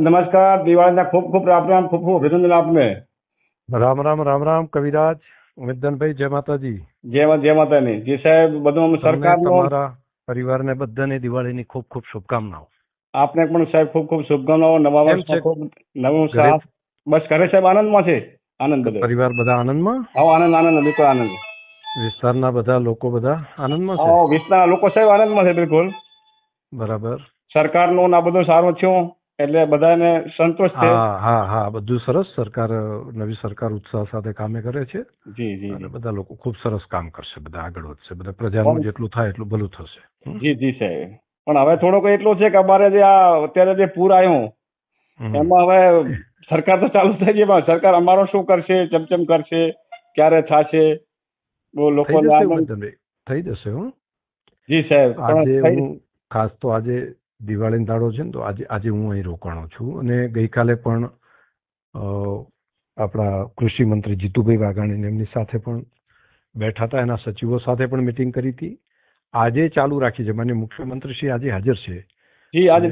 નમસ્કાર દિવાળીના ખૂબ ખૂબ રામ રામ ખૂબ ખૂબ અભિનંદન આપને. રામ રામ રામ રામ કવિરાજ ઉમેદનભાઈ જય માતાજી. જય મા- જય માતાની જી સાહેબ બધું સરકારનો તમારા પરિવારને બધાને દિવાળીની ખૂબ ખૂબ શુભકામનાઓ. આપને પણ સાહેબ ખૂબ ખૂબ શુભકામનાઓ. નવા વર્ષ ખૂબ નવું? સાથ બસ ઘરે સાહેબ આનંદમાં છે? આનંદ બધો. પરિવાર બધા આનંદમાં? આવો આનંદ આનંદ બિલકુલ આનંદ. વિસ્તારના બધા લોકો બધા આનંદમાં છે? આવો વિસ્તારના લોકો સાહેબ આનંદમાં છે બિલકુલ. બરાબર. સરકારનો ને આ બધું સારું થયું. એટલે બધાને સંતોષ છે. હા હા હા બધું સરસ. સરકાર નવી સરકાર ઉત્સાહ સાથે કામે કરે છે. જી જી અને બધા લોકો ખૂબ સરસ કામ કરશે બધા આગળ વધશે. બધા પ્રજાનું જેટલું થાય એટલું ભલું થશે. જી જી સાહેબ. પણ હવે થોડોક એટલું છે કે અમારે જે આ અત્યારે જે પૂર આવ્યું એમાં હવે સરકાર તો ચાલુ થઈ ગઈ પણ સરકાર અમારો શું કરશે ચમચમ કરશે ક્યારે થશે? બહુ લોકો થઈ જશે હું. જી સાહેબ. આજે હું ખાસ તો આજે દિવાળી દાડો છે ને તો આજે આજે હું અહીં રોકાણો છું. અને ગઈકાલે પણ આપણા કૃષિ મંત્રી જીતુભાઈ વાઘાણીને એમની સાથે પણ બેઠા હતા. એના સચિવો સાથે પણ મિટિંગ કરી હતી. આજે ચાલુ રાખી છે. માન્ય મુખ્યમંત્રી શ્રી આજે હાજર છે. અને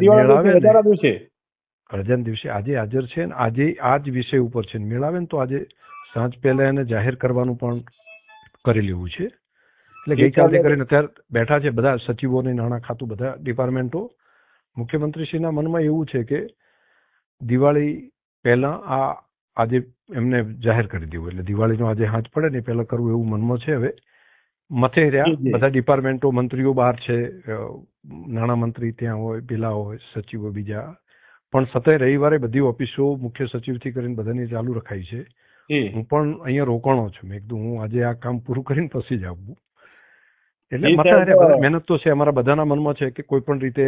રજાના દિવસે આજે હાજર છે ને આજે આ જ વિષય ઉપર છે ને મેળાવે ને તો આજે સાંજ પહેલા એને જાહેર કરવાનું પણ કરી લેવું છે. એટલે ગઈકાલે- ગઈકાલથી કરીને અત્યારે બેઠા છે બધા સચિવોને નાણાં ખાતું બધા ડિપાર્ટમેન્ટો. મુખ્યમંત્રીશ્રીના મનમાં એવું છે કે દિવાળી પહેલા આ આજે એમને જાહેર કરી દેવું એટલે દિવાળીનો આજે હાથ પડે ને પહેલા કરવું એવું મનમાં છે હવે. મથે રહ્યા. બધા ડિપાર્ટમેન્ટો મંત્રીઓ બહાર છે નાણામંત્રી ત્યાં હોય પેલા હોય સચિવો બીજા. પણ સતત રવિવારે બધી ઓફિસો મુખ્ય સચિવથી કરીને બધાની ચાલુ રખાઈ છે. હું પણ અહીંયા રોકાણો છું. મેં કીધું હું આજે આ કામ પૂરું કરીને પછી જ આવું. એટલે મહેનત તો છે અમારા બધાના મનમાં છે કે કોઈ પણ રીતે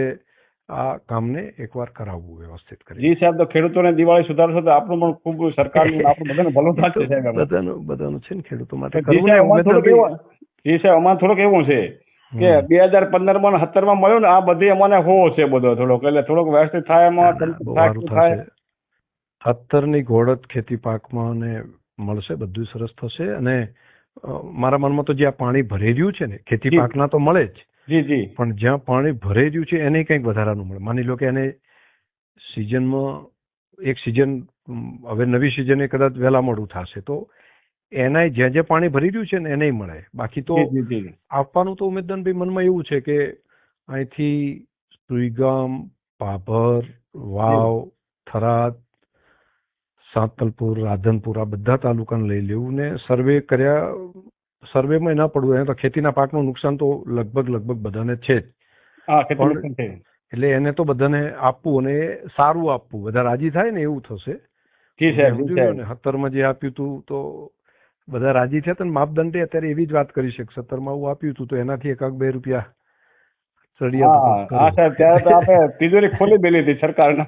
આ કામને એકવાર કરાવવું વ્યવસ્થિત કરી. જી સાહેબ તો ખેડૂતોને દિવાળી સુધારશો તો આપણું પણ ખૂબ સરકારનું આપણું બધાને ભલું થશે સાહેબ બધાનું બધાનું છે ને ખેડૂતો માટે. જી સાહેબ અમારે થોડુંક એવું છે કે બે હજાર પંદરમાં સત્તરમાં મળ્યું ને આ બધી અમને હોવો છે બધો થોડોક. એટલે થોડોક વ્યવસ્થિત થાય એમાં ના, ની થાય સારું થાય. ઘોડત ખેતી પાકમાં ને મળશે બધું સરસ થશે. અને મારા મનમાં તો જે આ પાણી ભરી રહ્યું છે ને ખેતી. પાકના તો મળે જ. જી જી. પણ જ્યાં પાણી ભરાઈ રહ્યું છે એને કંઈક વધારાનું મળે. માની લો કે એને સિઝનમાં એક સિઝન હવે નવી સિઝને કદાચ વહેલા મોડું થશે. તો એના જ્યાં જ્યાં પાણી ભરી રહ્યું છે ને એને મળે. બાકી તો આપવાનું તો ઉમેદનભાઈ મનમાં એવું છે કે અહીંથી સુઈગામ પાભર વાવ થરાદ સાંતલપુર રાધનપુર આ બધા તાલુકાને લઈ લેવું ને સર્વે કર્યા સર્વેમાં ના પડવું એને તો ખેતીના પાકનું નુકસાન તો લગભગ લગભગ બધાને છે જ. એટલે એને તો બધાને આપવું અને સારું આપવું. બધા રાજી થાય ને એવું થશે. સત્તરમાં જે આપ્યું હતું તો બધા રાજી થયા ને માપદંડે અત્યારે એવી જ વાત કરી છે સત્તરમાં આવું આપ્યું હતું તો એનાથી એકાક બે રૂપિયા ચડિયા હા હા સાહેબ ત્યારે તો આપણે તિજોરી ખોલી બેલી હતી સરકારના.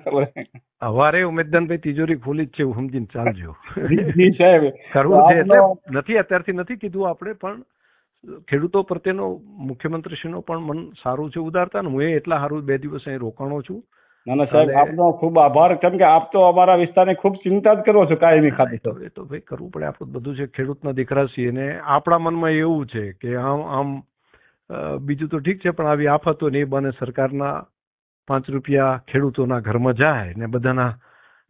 હવારે ઉમેદનભાઈ તિજોરી ખોલી જ છે એવું સમજીને ચાલજો. સાહેબ. કરવું છે એટલે નથી અત્યારથી નથી કીધું આપણે પણ ખેડૂતો પ્રત્યેનો મુખ્યમંત્રીશ્રીનો પણ મન સારું છે ઉદારતા ને હું એ એટલા સારું બે દિવસ અહીં રોકાણો છું. ના ના સાહેબ આપનો ખૂબ આભાર કેમ કે આપ તો અમારા વિસ્તારની ખૂબ ચિંતા જ કરો છો કાયમી ખાતે તો એ તો ભાઈ કરવું પડે આપણું બધું છે ખેડૂતના દીકરા છીએ ને આપણા મનમાં એવું છે કે આમ આમ બીજું તો ઠીક છે પણ આવી આફતો ને એ બને સરકારના પાંચ રૂપિયા ખેડૂતોના ઘરમાં જાય ને બધાના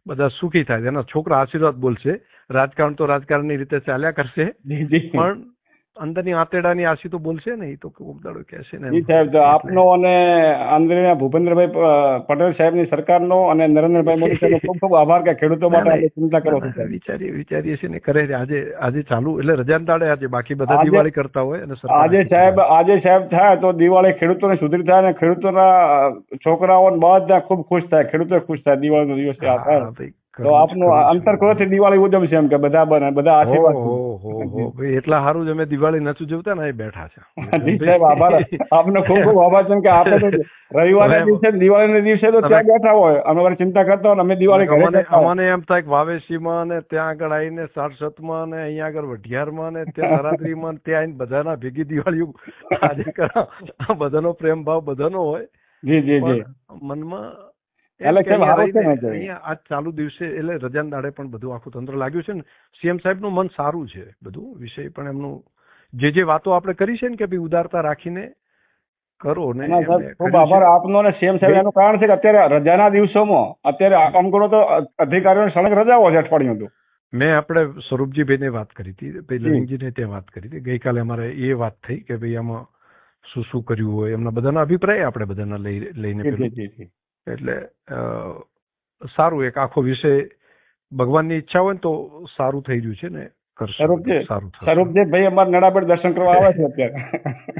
બધા સુખી થાય. એના છોકરા આશીર્વાદ બોલશે. રાજકારણ તો રાજકારણની રીતે ચાલ્યા કરશે. પણ અંદરની આંતરડાની આશી તો બોલશે ને એ તો કોક દાડો કહેશે ને. જી સાહેબ આપનો અને આંધ્રના ભૂપેન્દ્રભાઈ પટેલ સાહેબની સરકારનો અને નરેન્દ્રભાઈ મોદી સાહેબનો ખૂબ ખૂબ આભાર કે ખેડૂતો માટે ચિંતા કરો. વિચારીએ વિચારીએ છીએ ને કરે આજે આજે ચાલુ એટલે રજાના દાડે આજે બાકી બધા દિવાળી કરતા હોય અને આજે સાહેબ આજે સાહેબ થાય તો દિવાળી ખેડૂતોને સુધરી થાય અને ખેડૂતોના છોકરાઓ બધા ખૂબ ખુશ થાય ખેડૂતો ખુશ થાય દિવાળીનો દિવસ આ થાય. તો આપનું કરવું જ અંતર જોઈએ. થી દિવાળી ઉજવશે એમ કે બધા બને બધા આશીર્વાદ એટલા સારું અમે દિવાળી નથી ઉજવતા ને એ બેઠા છે. સાહેબ આભાર. આપનો ખૂબ ખૂબ આભાર છે કે આપણે તો રવિવારે દિવસે દિવાળીના દિવસે તો ત્યાં બેઠા હોય. અમે વારે ચિંતા કરતા હોય અમે દિવાળી ઘરે અમને એમ થાય કે વાવેસીમાં ને ત્યાં આગળ આવીને સારસતમાં ને અહીંયા આગળ વઢિયારમાં ને ત્યાં નરાત્રીમાં ને ત્યાં આવીને બધાના ભેગી દિવાળી આજે કરા બધાનો પ્રેમ ભાવ બધાનો હોય. જી જી જી. મનમાં એટલે કેમ અહીંયા છે ને અહીંયા આજ ચાલુ દિવસે એટલે રજાના દાડે પણ બધું આખું તંત્ર લાગ્યું છે ને સીએમ સાહેબનું મન સારું છે બધું વિષય પણ એમનું જે જે વાતો આપણે કરી છે ને કે ભાઈ ઉદારતા રાખીને કરો ને ખૂબ આભાર આપનો ને સીએમ સાહેબ એનું કારણ છે કે અત્યારે રજાના દિવસોમાં અત્યારે આમ કરો તો અધિકારીઓને સળંગ રજાઓ છે અઠવાડિયું હતું મેં આપણે સ્વરૂપજીભાઈને વાત કરી હતી ભાઈ લવિંગજીને ત્યાં વાત કરી હતી. ગઈકાલે અમારે એ વાત થઈ કે ભાઈ આમાં શું શું કર્યું હોય એમના બધાના અભિપ્રાય આપણે બધાના લઈ લઈને એટલે સારું એક આખો વિષય ભગવાનની ઈચ્છા હોય ને તો સારું થઈ રહ્યું છે ને ભાઈ અમારે નડાબેટ દર્શન કરવા આવે છે અત્યારે.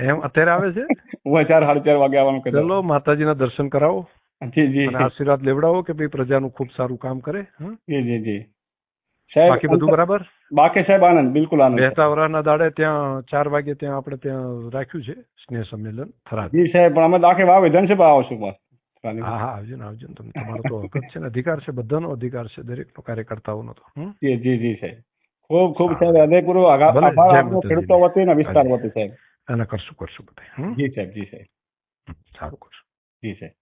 એમ અત્યારે આવે છે? હું ચાર સાડા ચાર વાગે આવવાનું ચલો માતાજીના દર્શન કરાવો. જી જી આશીર્વાદ લેવડાવો કે ભાઈ પ્રજાનું ખૂબ સારું કામ કરે હં? જી જી જી. સાહેબ બાકી બધું બરાબર? બાકી સાહેબ આનંદ બિલકુલ આનંદ. બેહતા દાડે ત્યાં ચાર વાગે ત્યાં આપણે ત્યાં રાખ્યું છે સ્નેહ સંમેલન થરાદ. જી સાહેબ પણ અમે તો આવે ધનસભા આવશું બસ. હા હા આવજો ને આવજો ને. તમે તમારો તો હક છે ને. અધિકાર છે બધાનો અધિકાર છે દરેકનો કાર્યકર્તાઓનો તો? જી જી જી સાહેબ. ખૂબ ખૂબ સાહેબ હૃદયપૂર્વક આભાર. આપનો ખેડૂતો વતી ને વિસ્તાર વતી સાહેબ. અને કરશું કરશું બધા જી સાહેબ જી સાહેબ. સારું કરશું. જી સાહેબ.